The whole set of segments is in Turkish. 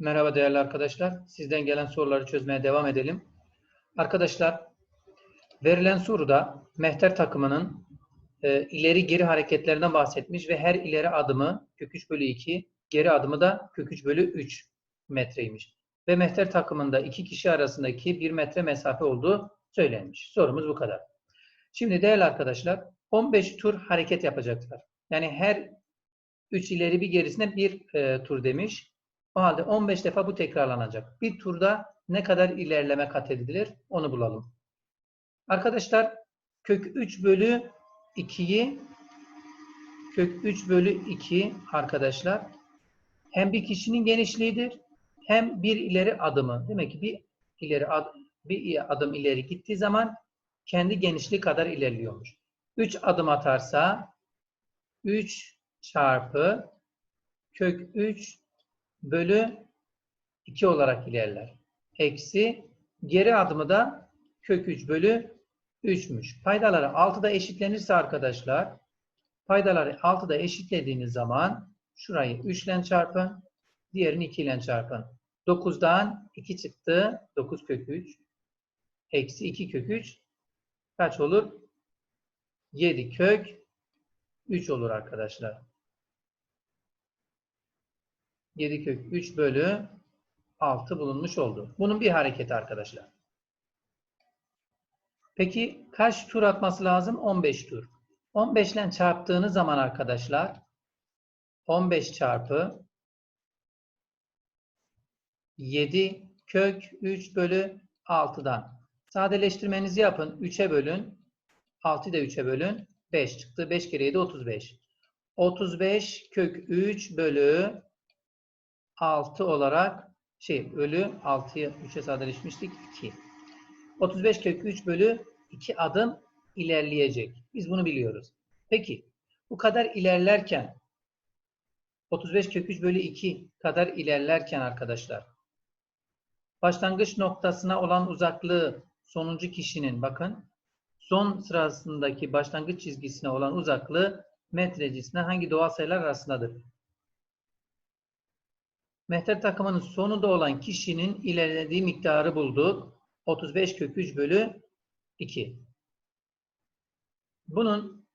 Merhaba değerli arkadaşlar. Sizden gelen soruları çözmeye devam edelim. Arkadaşlar, verilen soruda Mehter takımının e, ileri geri hareketlerinden bahsetmiş ve her ileri adımı kök 3 bölü 2, geri adımı da kök 3 bölü 3 metreymiş. Ve Mehter takımında iki kişi arasındaki 1 metre mesafe olduğu söylenmiş. Sorumuz bu kadar. Şimdi değerli arkadaşlar, 15 tur hareket yapacaklar. Yani her 3 ileri bir gerisine bir e, tur demiş. O halde 15 defa bu tekrarlanacak. Bir turda ne kadar ilerleme kat edilir onu bulalım. Arkadaşlar kök 3 bölü 2'yi kök 3 bölü 2 arkadaşlar hem bir kişinin genişliğidir hem bir ileri adımı. Demek ki bir ileri ad, bir adım ileri gittiği zaman kendi genişliği kadar ilerliyormuş. 3 adım atarsa 3 çarpı kök 3 bölü 2 olarak ilerler. Eksi geri adımı da kök 3 bölü 3'müş. Paydaları 6'da eşitlenirse arkadaşlar paydaları 6'da eşitlediğiniz zaman şurayı 3 ile çarpın. Diğerini 2 ile çarpın. 9'dan 2 çıktı. 9 kök 3. Eksi 2 kök 3. Kaç olur? 7 kök 3 olur arkadaşlar. 7 kök 3 bölü 6 bulunmuş oldu. Bunun bir hareketi arkadaşlar. Peki kaç tur atması lazım? 15 tur. 15 ile çarptığınız zaman arkadaşlar 15 çarpı 7 kök 3 bölü 6'dan. Sadeleştirmenizi yapın. 3'e bölün. 6'yı da 3'e bölün. 5 çıktı. 5 kere 7 35. 35 kök 3 bölü 6 olarak şey bölü 6'yı 3'e sadeleşmiştik 2. 35 kök 3 bölü 2 adım ilerleyecek. Biz bunu biliyoruz. Peki bu kadar ilerlerken 35 kök 3 bölü 2 kadar ilerlerken arkadaşlar başlangıç noktasına olan uzaklığı sonuncu kişinin bakın son sırasındaki başlangıç çizgisine olan uzaklığı metrecisine hangi doğal sayılar arasındadır? Mehter takımının sonunda olan kişinin ilerlediği miktarı bulduk. 35 kök 3 bölü 2. Bunun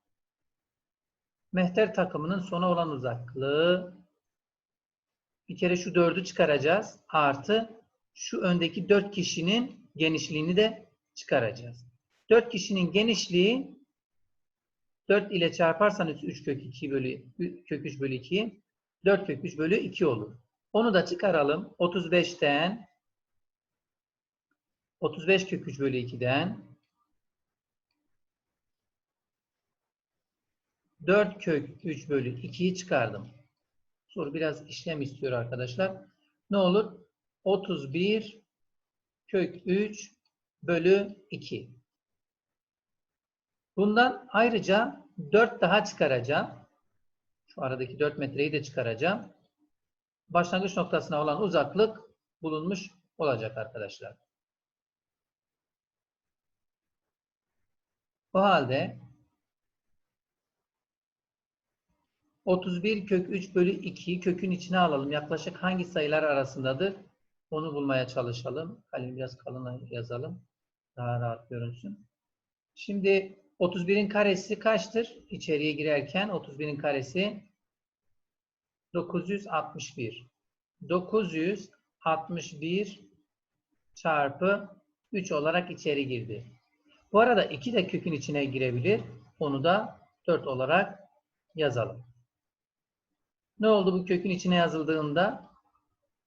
mehter takımının sona olan uzaklığı bir kere şu 4'ü çıkaracağız. Artı şu öndeki 4 kişinin genişliğini de çıkaracağız. 4 kişinin genişliği 4 ile çarparsanız 3 kök 2 bölü kök 3 bölü 2 4 kök 3 bölü 2 olur. Onu da çıkaralım. 35'ten 35 kök 3 bölü 2'den 4 kök 3 bölü 2'yi çıkardım. Soru biraz işlem istiyor arkadaşlar. Ne olur? 31 kök 3 bölü 2. Bundan ayrıca 4 daha çıkaracağım. Şu aradaki 4 metreyi de çıkaracağım. Başlangıç noktasına olan uzaklık bulunmuş olacak arkadaşlar. O halde 31 kök 3 bölü 2'yi kökün içine alalım. Yaklaşık hangi sayılar arasındadır? Onu bulmaya çalışalım. Kalemi biraz kalın yazalım. Daha rahat görünsün. Şimdi 31'in karesi kaçtır? İçeriye girerken 31'in karesi 961. 961 çarpı 3 olarak içeri girdi. Bu arada 2 de kökün içine girebilir. Onu da 4 olarak yazalım. Ne oldu bu kökün içine yazıldığında?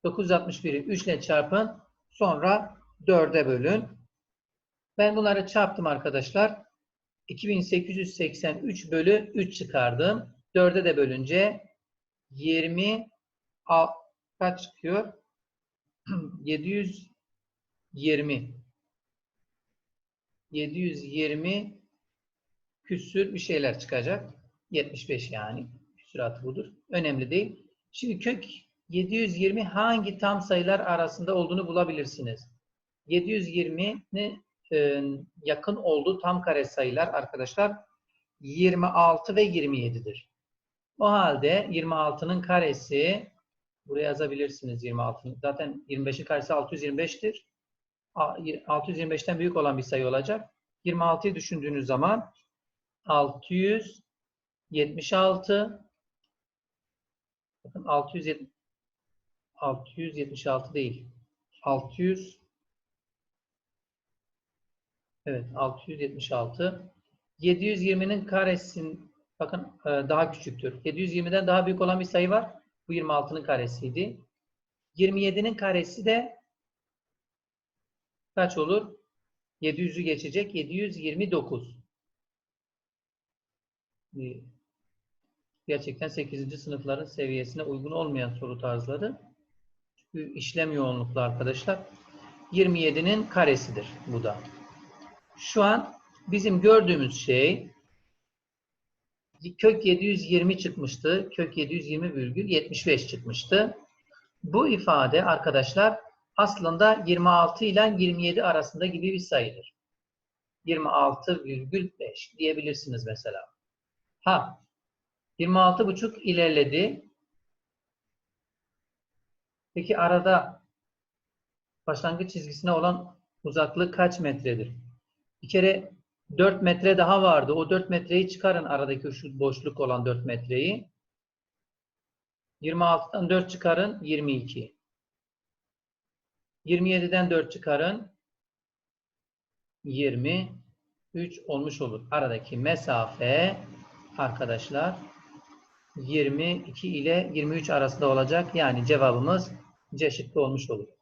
961'i 3 ile çarpın. Sonra 4'e bölün. Ben bunları çarptım arkadaşlar. 2883 bölü 3 çıkardım. 4'e de bölünce 20 kaç çıkıyor? 720 720 küsür bir şeyler çıkacak. 75 yani. Küsuratı budur. Önemli değil. Şimdi kök 720 hangi tam sayılar arasında olduğunu bulabilirsiniz. 720'ne e, yakın olduğu tam kare sayılar arkadaşlar 26 ve 27'dir. O halde 26'nın karesi Buraya yazabilirsiniz 26. Zaten 25'in karesi 625'tir. A- 625'ten büyük olan bir sayı olacak. 26'yı düşündüğünüz zaman 676 bakın 670 676 değil. 600 Evet 676 720'nin karesin bakın e, daha küçüktür. 720'den daha büyük olan bir sayı var. Bu 26'nın karesiydi. 27'nin karesi de kaç olur? 700'ü geçecek. 729. Ee, Gerçekten 8. sınıfların seviyesine uygun olmayan soru tarzları. Çünkü işlem yoğunluklu arkadaşlar. 27'nin karesidir bu da. Şu an bizim gördüğümüz şey kök 720 çıkmıştı. Kök 720,75 çıkmıştı. Bu ifade arkadaşlar aslında 26 ile 27 arasında gibi bir sayıdır. 26,5 diyebilirsiniz mesela. Ha 26,5 ilerledi. Peki arada başlangıç çizgisine olan uzaklık kaç metredir? Bir kere 4 metre daha vardı. O 4 metreyi çıkarın aradaki şu boşluk olan 4 metreyi. 26'dan 4 çıkarın 22. 27'den 4 çıkarın 23 olmuş olur. Aradaki mesafe arkadaşlar 22 ile 23 arasında olacak. Yani cevabımız C şıkkı olmuş olur.